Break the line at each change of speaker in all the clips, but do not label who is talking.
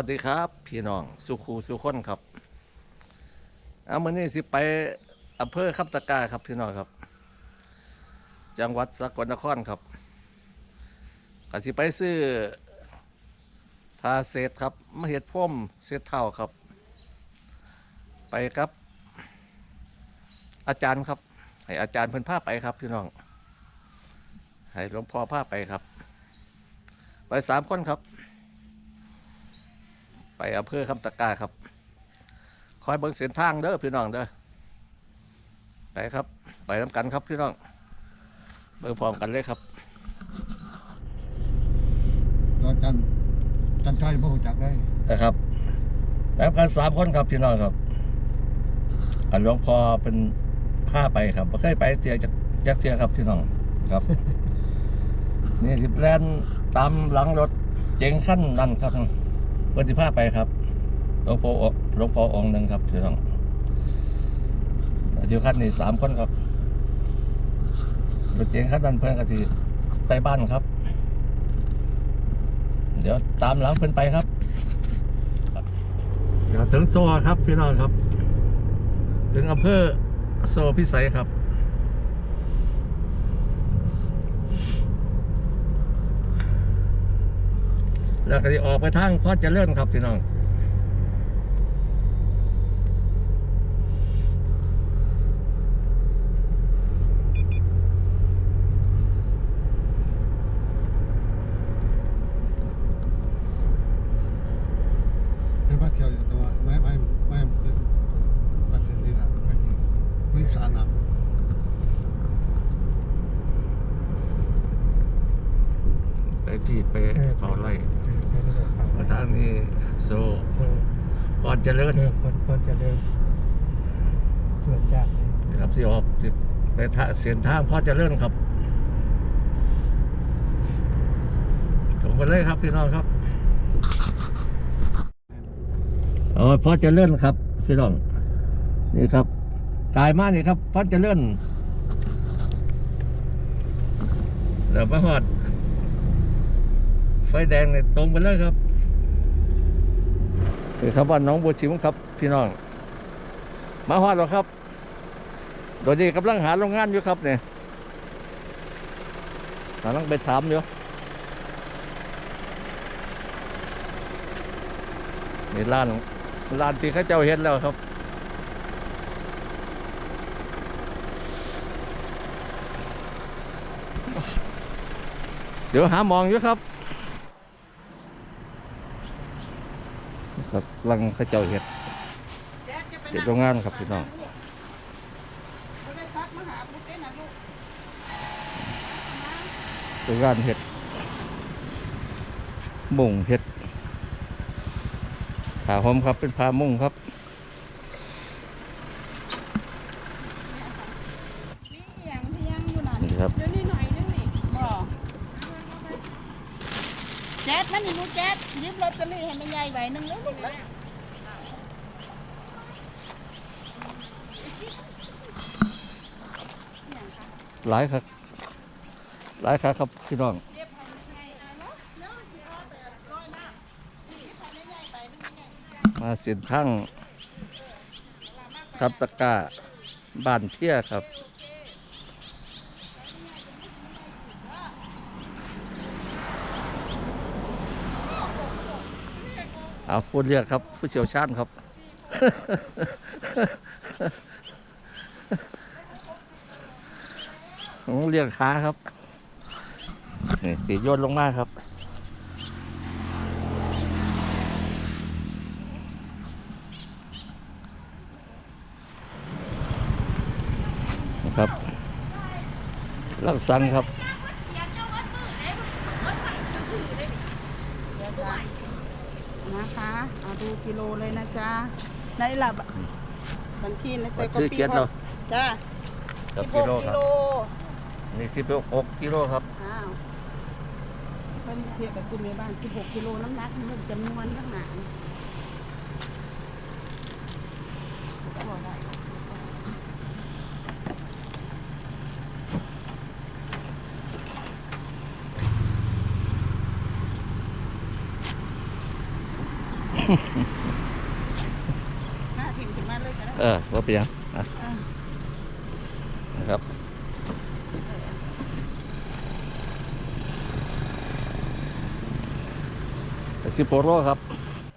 วัสดีครับ พี่น้องสุขูสุคนครับเอามื่อนี้สิไปอำเภอคำตะกร้าครับพี่น้องครับ จังหวัดสกลนครครับก็สิไปซื้อพาเศษครับมาเห็ดพ่มเศษเท่าครับ ไปครับ อาจารย์ครับ ให้อาจารย์เพิ่นพาไปครับ พี่น้องให้หลวงพ่อพาไปครับ ไปสามคนครับ ไปอำเภอคำตะกร้าครับ คอยเบิ่งเส้นทางเด้อพี่น้องเด้อไปครับ ไปน้ำกันครับพี่น้องเบิ่งพร้อมกันเลยครับ
เราจันจันทร์พวกจักได้
นะครับแล้วกันสามคนครับพี่น้องครับ อันหลวงพ่อเป็นผ้าไปครับไม่เคยไปเตียจากจากเตียครับพี่น้องครับ นี่สิแลนตามหลังรถเจ๋งขั้นนั่นครับ เพื่อนสิผ้าไปครับหลวงพ่อองค์หลวงพ่อองค์หนึ่งครับพี่น้องอยู่ขั้นนี่สามคนครับรถเจ๋งขั้นนั้นเพื่อนก็สิไปบ้านครับ เดี๋ยวตามหลังเพื่อนไปครับ เดี๋ยวถึงโซครับพี่น้องครับ ถึงอำเภอโซพิสัยครับ แล้วก็จะออกไปทางพอดเจริญครับพี่น้อง
ไม่ว่าเฉียวอยู่แต่ว่าไม่ไม่ไม่มาถึงนี่แหละไม่ไม่สาหนัก
ไปที่ไปเฝ้าไล่ นี้โซพอดเจริญ
เออคนคนจะเดินเกิดจาก
ครับสิออกสิไปทางเส้นทางพอดเจริญครับถึงไปเลยครับพี่น้องครับเออพอเจะเลื่อนครับพี่น้องนี่ครับกายมานี่ครับพอเจะเลื่อนเดี๋ยวมาหอดไฟแดงเนี่ยตรงไปเลยครับ นี่ครับบ้านน้องบัวชิมครับ พี่น้อง มาหอดแล้วครับโดยนี้กำลังหาโรงงานอยู่ครับเนี่ยกำลังไปถามอยู่นี่ร้านร้านที่เขาเจ้าเห็นแล้วครับเดี๋ยวหามองอยู่ครับ ครับกำลังเขาเจ้าเห็ดเห็ดโรงงานครับพี่น้องโรงงานเห็ดมุ่งเห็ดผาหอมครับเป็นผามุ่งครับ
มีอย่างที่ยังอยู่นั่น
นี่ครับ
เดี๋ยวนี้หน่อยนึงนี่บ่แจ๊ดนั่นนี่ลูกแจ๊ดหยิบ ลอตเตอรี่ให้แม่ใหญ่ใบหนึงแล้วลูกนะ
หลายครับ หลายครับครับพี่น้อง
มาเสิเอาไปร้อยน้ำหยิบให้งแม่ใหญ่
มาเส้นทางครับตะกาบ้านเพียครับ เอาพูดเรียกครับ ผู้เชี่ยวชาญครับ ผมเรียกขาครับนี่สีโยนลงมาครับนะครับลังสังครับ
นะคะเอาดูกิโลเลยนะจ๊ะในหลับบัญชีใน
บัญชีเขียนเรา
จ้า
กับ
สิบ
กิ
หก
โลค
กิ
รับ
โล
นี่สิบหกกิโลครับ
อ้าวเพิ่นเทียบกับกลุ่มในบ้าน16กิโลน้ำหนักมันจำนวนทั้งหนาบ่ได้ หน้าพิมพ์ขึ้นมาเลยก็ได้
เออว่าเป็นหยังอะ
เออ
นะครับสิบโปโรครับ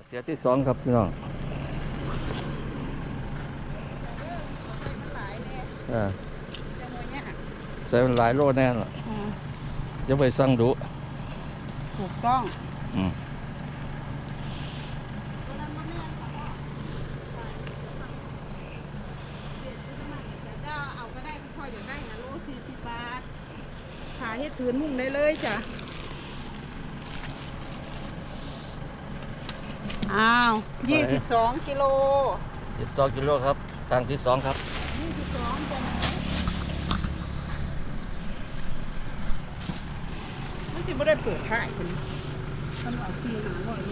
เทียที่สองครับพี่น้อง
มันหลายเนี่ย
เออ
จะโมยเนี่ย
ใส่มันหลายโลแน่นอน
อ่า
จะไปสั่งดู
ถูกต้อง
อืม
จะเอาก็ได้พ่ออยากได้นะโลสี่สิบบาท คืนมุ่งได้เลยจ้ะ อ้าวยี่สิบสองกิโล
สิบสองกิโลครับตังที่สองครับ
ยี่สิบสองจ้ะมันสิบ่ได้เปิดขายคนมันเอาที่หาร้อยโล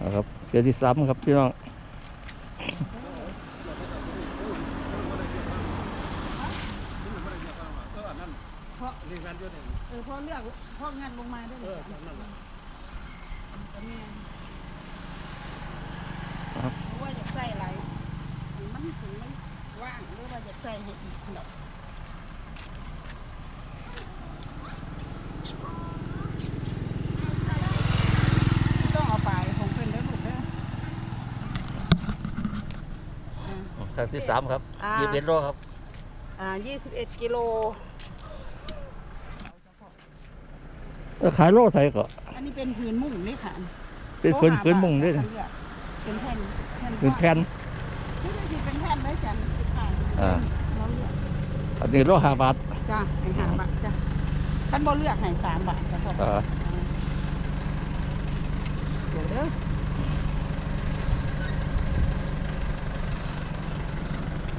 นะครับเทียที่สามครับพี่น้อง
เพ ราะเออเพราะเลือกเพราะงานลงมาได้เลยจ้ะก็แม่นเพราะว่าอยากใส่อะไรมันถึงมันว่างหรือว่าอยากใส่ให้อีกดอกต้องเอาไปของเพิ่นเด้อลูกเด้ออ่า
ตังที่สามครับ
อ่า
ยี่สิบเอ็ดโลครับ
อ่า21กิโล
เออ ขายโลไทยก็
อันนี้เป็นพื้นมุ้งนี่ค่ะ
เป็นพื้นพื้นมุงด้วย
เป็นเป็นแผ่นแผ่น
เป็นแผ่น
ไม่ได้สิเป็นแผ่นได้จันคือผ่าน
อ่า
เราเลือก
อันนี้โลห้าบาท
จ้าให้หาบาทจ้ะท่านบ่เลือกให้สามบาทจ้ะพ่อ
อ่า
เดี๋ยวเด้อ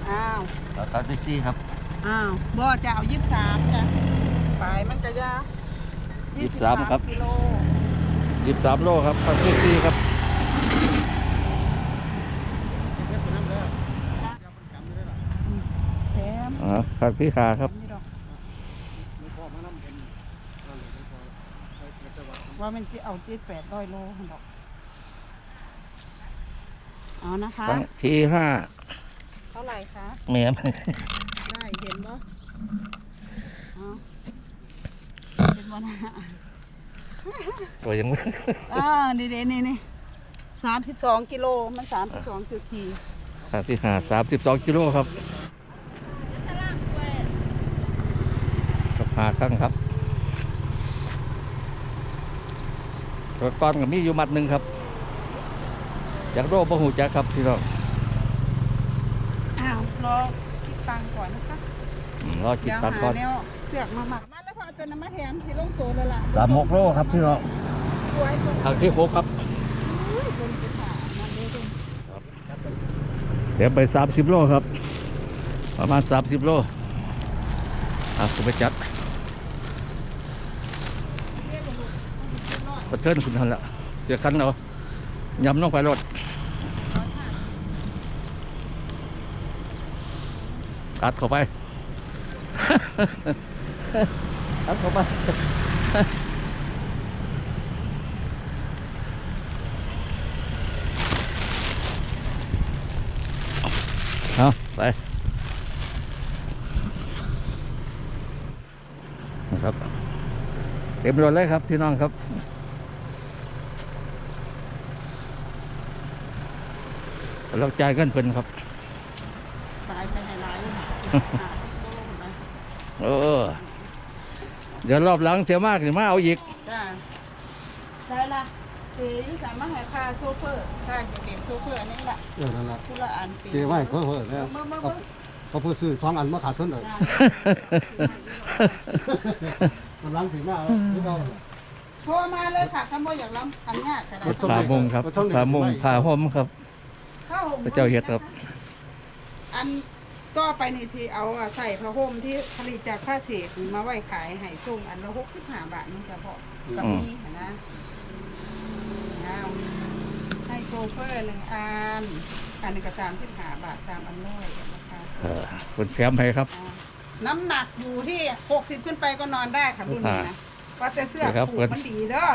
อ้าว
ตังที่สี่ครับ
อ้าวบ่จะเอายี่สิบสามจ้ะปลายมันก็ยา
ยี่สิบสามครับ
กิโล
ยี่สิบสามโลครับตังที่สี่ครับ
แถม
อ่าตังที่ห้าครับ
นี่ดอกว่ามันจะเอาเจ็ดแปดร้อยโลหั่นดอกเอานะคะ
ตังที่ห้า
เท่าไหร่คะ
แหม่
ได้เห็นบ่เอาเห็น บ่นะ
ตัวยังไม่
อ่านี่เด้นี่นี่สามสิบสองกิโลมันสามสิบสองจุดสี่
ตังที่ห้าสามสิบสองกิโลครับกับหาครั้งครับตัวก้อนกับมีอยู่มัดหนึ่งครับอยากโรคบ่หูจักครับพี่น้อง
อ้าวรอคิดตังค์ก่อนนะคะ
อืมรอคิด
เดี๋ยว
ตังค์ก่อ
หานแนวเสือกมาหมัก มาแล้วพอเอาตัวน้ำมาแถมที่ลงตัวเลยล่ะ
สามหกโลครับพี่น้อง
สวยคน
ทางที่หกครับ
อุ้ยคนจะขามันเลยคน
เดี๋ยวไปสามสิบโลครับ ประมาณสามสิบโลอะคุณไปจัด
เรียกว่าลูกเรียบร้อย
กระเทินคุณทันละเสียคันเอายำลงไปรถอัดเข้าไป อัดเข้าไปเอาไปนะครับเต็มรถเลยครับพี่น้องครับเราจ่ายเงินเพิ่นครับ
ตายไปให้หลายเลยค่ะหาโลลงไป
เออ เดี๋ยวรอบหลังเสียมากนี่มาเอาอีก
จ้าใช่ละเอ๋ยสามารถให้ค่าโซเฟอร์ค่าจะเป็นโซเฟอร์อันนี้แหละ
เออนั่นแหละ
คุละอันเป็น
เกไว้เพื่อเพื่อแล้ว
เมื่อเมื่อ
เขา
เมื่อ
เขาเพื่อซื้อสองอันมาขาดทุนเลย
จ้า
มันล้างถึงมาที่เรา
โทรมาเลยค่ะถ้าบ่อยากรับอันยากก็ได้
บ่ต้อง
ผ่ามุงครับผ่ามุงผ่าห่มครับ
ผ้าห่ม
พระเจ้าเฮ็ดครับ
อัน ต่อไปนี่ที่เอาอะใส่ผ้าห่มที่ผลิตจากผ้าเศษมาไว้ขายให้ส่งอันละหกสิบห้าบาทนี่เฉพาะกับนี้นะเอาให้โซเฟอร์หนึ่งอันอันหนึงก็สามสิบห้าบาทสามอันน้อยราคา
เออคนแถมให้ครับ
อ่าน้ำหนักอยู่ที่หกสิบขึ้นไปก็นอนได้ค่ะรุ่นนี้นะว่าแต่เสื้อ
ครับ
ผู
เพิ่
ก
น
มันดีเด้อ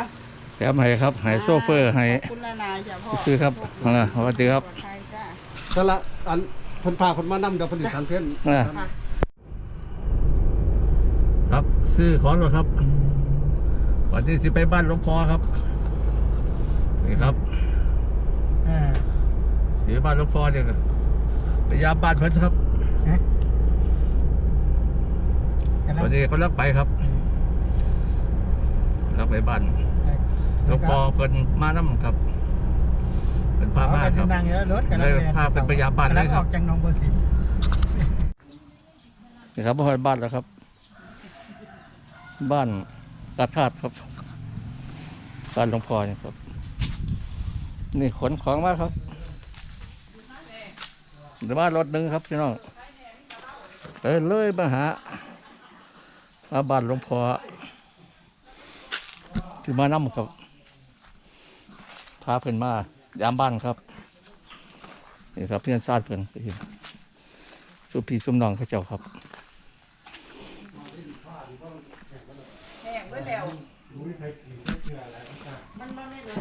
แถมให้ครับให้โซเฟอร์ให้
ขอบคุณละนายจ้ะพ่อ
ซื้อครับอ่าสวัสดีครับ
ปลอดภัยจ้ะ
แต่ละอัน เพิ่นพาเพิ่นมานำเดี๋ยวเพิ่นสิทันเพิ่น
อ่า
ค่ะ
ครับ ซื้อของแล้วครับ วันที่สิไปบ้านหลวงพ่อครับ นี่ครับ
เออ
สีบ้านหลวงพ่อเนี่ยไปยามบ้านเพิ่นครับ
ฮะกำลัง
วันนี้ก็ลักไปครับลักไปบ้านหลวงพ่อเพิ่นมานํครับ เพิ่นพามาครับ
นั่งอยู่แล้วรถกำลัง
เลย
เดิน
พาเป็นพยาบาลเลยครับ
กำงออกจากหนองบัวสิม
นี่ครับมาบ้านแล้วครับ บ้านกระธาตุครับบ้านหลวงพ่อนี่ครับ นี่ขนของมาครับเดี๋ยวมารถหนึ่งครับพี่น้องไปเลยมาหามาบ้านหลวงพ่อที่มานํครับพาเพิ่นมา ยามบ้านครับนี่ครับเพื่อนซาดเพิ่นสุพีสุมน้องเขาเจ้าครับ
แห้งไว้แล้วมันมาไม่เลย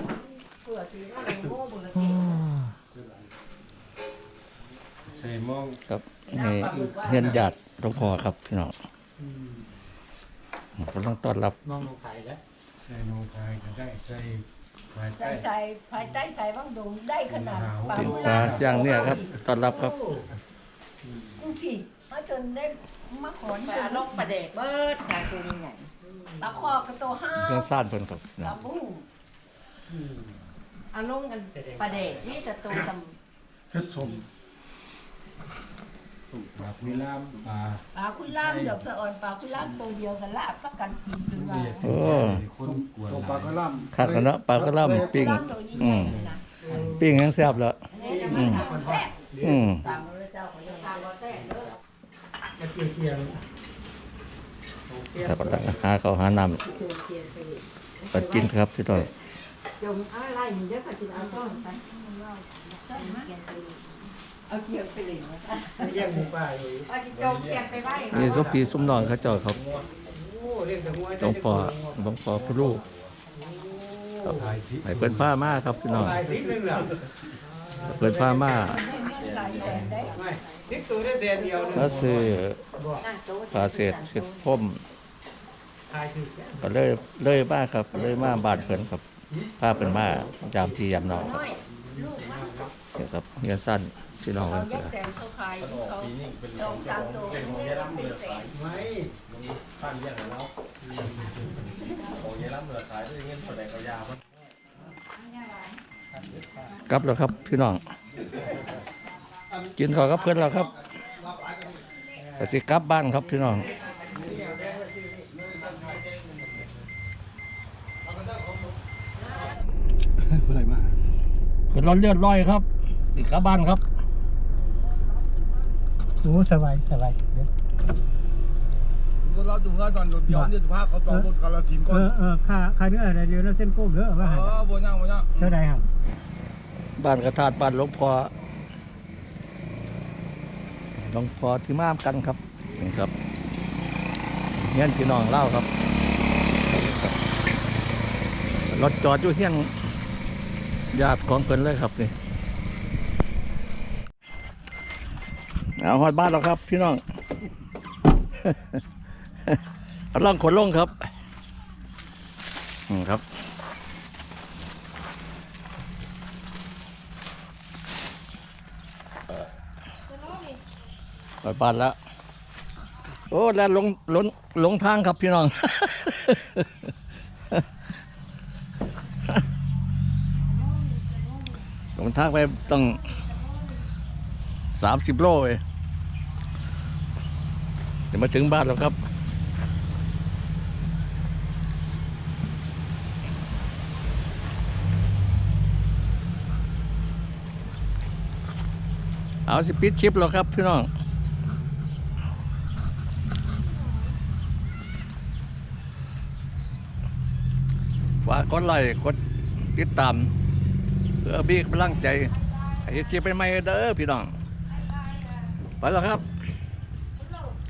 เผื่อถือว่าเราโง่เบื่อเก่ง
ใส่มอง
ครับนี่เฮียนญาติหลวงพ่อครับพี่น้องกำลังต้อนรับ
มองลงไข่แล้ว
ใส่นองทายก็ได้ใส่ภาย
ใส่ใส่ภายใต้ใส่บ้างดงได้ขนาดปลา
ปิ่ง
กุ
ปลา
ลา
ย่างเนี่ยครับต้อนรับครับ
กูสิมาจนได้มาขอน
ป
จ
ลานลงปลาเด็กเบิดปลาตัวใหญ่
ปลาคอกระตัวห้า
เพื่อนซ่านเพิ่นครับ
ปลาบู
เอาลงกันปลาเด็กนี่แต่ตัวต
เฮ็ดสม สมแบบมีลามปลา
ปลาคุล่ามดอกสะอ่อนปลาคุล่ามตัวเดียวกันละประกันกินจนว่า
โอ้
คนกวนปลากระล่ำ
คักกันเนาะปลากระล่ำปิ้ง
ล่ามตัวยิ่ง
อื
ใหญ่
ม
เลยนะ
ปิ้งยังแซ่บแล้ว
นี่จะมาทำแซ่บ
อืม
ตามพระเจ้าของยัง
ตามมาแซ่บเด้อ
จะเกี่ยวเกี่ยว
แต่ก็ต้องหาเขาวหาน้ำก็กินครับพี่น้อง
จงอะไรเยอะกว่าจิเอาต้นไป เอาเกี่ยวไปเลยนะ
เรียกหมูป่าอยู่
เอาจิจงเกี่ยวไปไว้
นี่สุพีสุมน้องเขาเจ้าครับ
โอ้เรียกแต่หัว
หลวงพ่อหลวงพ่อพระลูกครับให้เพิ่นพามาครับพี่น้อง
ลายนิดนึงเหรอ
เพิ่นพามา
ไม่ไม่หลายแสนได้
ไม่นิดตัวได้แดนเดียวนึง
ก็ซื้อ
บอก
นั่งโต๊ะ
ปลาเศษเศษพ่ม
ทายถึง
ก็เลยเลยมาครับเลยมาบ้านเพิ่นครับพาเพิ่นมายามพี่ยามน้องครับ
น้อยลูกมัน
นี่ครับเฮียสั้น พี่น้อง
เขา
เพิ่น
ยั
ก็
กแต่เขาขายเขาสองสามตัวเนี่ยเป็นแสน
ไม่
กลับแล้วครับพี่น้องกินข้าวกับเพิ่นแล้วครับก็สิกลับบ้านครับพี่น้อง
ผู้ใดมา
ขึ้นรถเลือดร้อยครับสิกลับบ้านครับ
โอ้สบายสบายเดี๋ยว
เราดูว่าตอนเดียวเนี่ยภาพเขาจอดรถกาลสินธุ์
เอ
ก่อน
อเออค่าค่าเนื้ออะไรเดียวแล้วเส้นโค้งเยอะว่า
เอ
ให้
อโบย่างโบย่าง
เท่าใดครับ
บ้านกระทาดบ้านหลวงพ่อหลวงพ่อที่มามกันครับนี่ครับเฮียนพี่น้องเล่าครับรถจอดอยู่เฮียนญาติของเพิ่นเลยครับนี่ เอาหอดบ้านแล้วครับ พี่น้องกำลังขนลงครับอืมครับไปบ้านแล้ว โอ้แล้วลงหลงหลงทางครับพี่น้อง หลงทางไปต้อง สามสิบโลเลยเดี๋ยวมาถึงบ้านแล้วครับเอาสิปิดคลิปแล้วครับพี่น้อง ฝากกดไลค์กดติดตาม เพื่อบีกำลังใจ ให้เฮ็ดคลิปใหม่เด้อพี่น้อง ไปแล้วครับ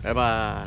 บ๊ายบาย